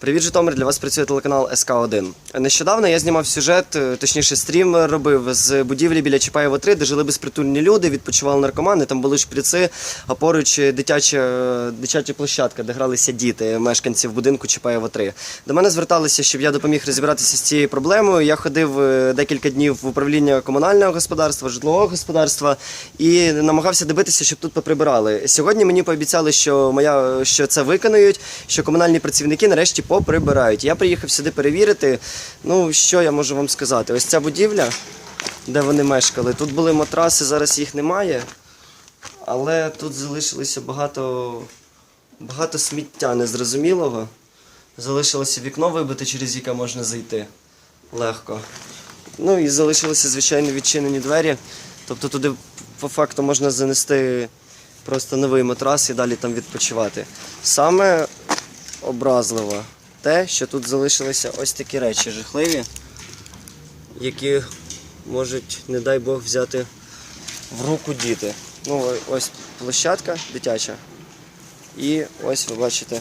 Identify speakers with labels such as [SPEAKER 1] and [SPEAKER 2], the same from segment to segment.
[SPEAKER 1] Привіт, Житомир! Для вас працює телеканал СК1. Нещодавно я знімав сюжет, е, точніше стрім робив з будівлі біля Чапаєва 3, де жили безпритульні люди, відпочивали наркомани, там були шприци, а поруч дитяча, дитяча площадка, де гралися діти, мешканців будинку Чапаєва 3. До мене зверталися, щоб я допоміг розібратися з цією проблемою. Я ходив е, декілька днів в управління комунального господарства, житлового господарства і намагався добитися, щоб тут поприбирали. Сьогодні мені пообіцяли, що моя що це виконають, що комунальні працівники нарешті поприбирають. Я приїхав сюди перевірити. Ну що я можу вам сказати? Ось ця будівля, де вони мешкали. Тут були матраси, зараз їх немає. Але тут залишилося багато, багато сміття незрозумілого. Залишилося вікно вибите, через яке можна зайти легко. Ну і залишилися, звичайно, відчинені двері. Тобто туди по факту можна занести просто новий матрас і далі там відпочивати. Саме образливо те, що тут залишилися ось такі речі жахливі, які можуть, не дай Бог, взяти в руку діти. Ну, ось площадка дитяча. І ось ви бачите,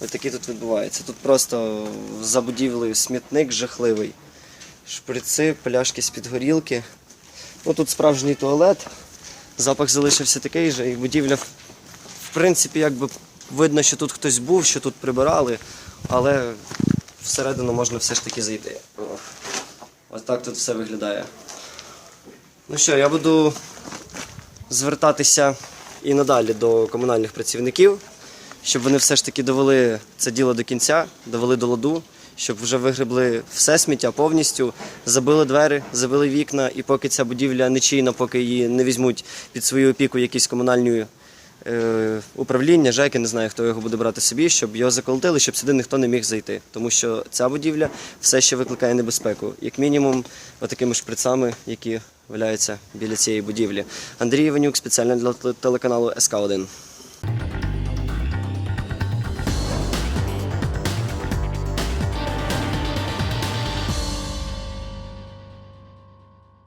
[SPEAKER 1] ось таке тут відбувається. Тут просто за будівлею смітник жахливий. Шприци, пляшки з-під горілки. Ну, тут справжній туалет. Запах залишився такий же, і будівля, в принципі, якби видно, що тут хтось був, що тут прибирали, але всередину можна все ж таки зайти. Ось так тут все виглядає. Ну що, я буду звертатися і надалі до комунальних працівників, щоб вони все ж таки довели це діло до кінця, довели до ладу, щоб вже вигребли все сміття повністю, забили двері, забили вікна, і поки ця будівля нечийна, поки її не візьмуть під свою опіку якісь комунальні управління, ЖЕКи, не знаю, хто його буде брати собі, щоб його заколотили, щоб сюди ніхто не міг зайти. Тому що ця будівля все ще викликає небезпеку. Як мінімум, отакими шприцами, які валяються біля цієї будівлі. Андрій Іванюк спеціально для телеканалу СК 1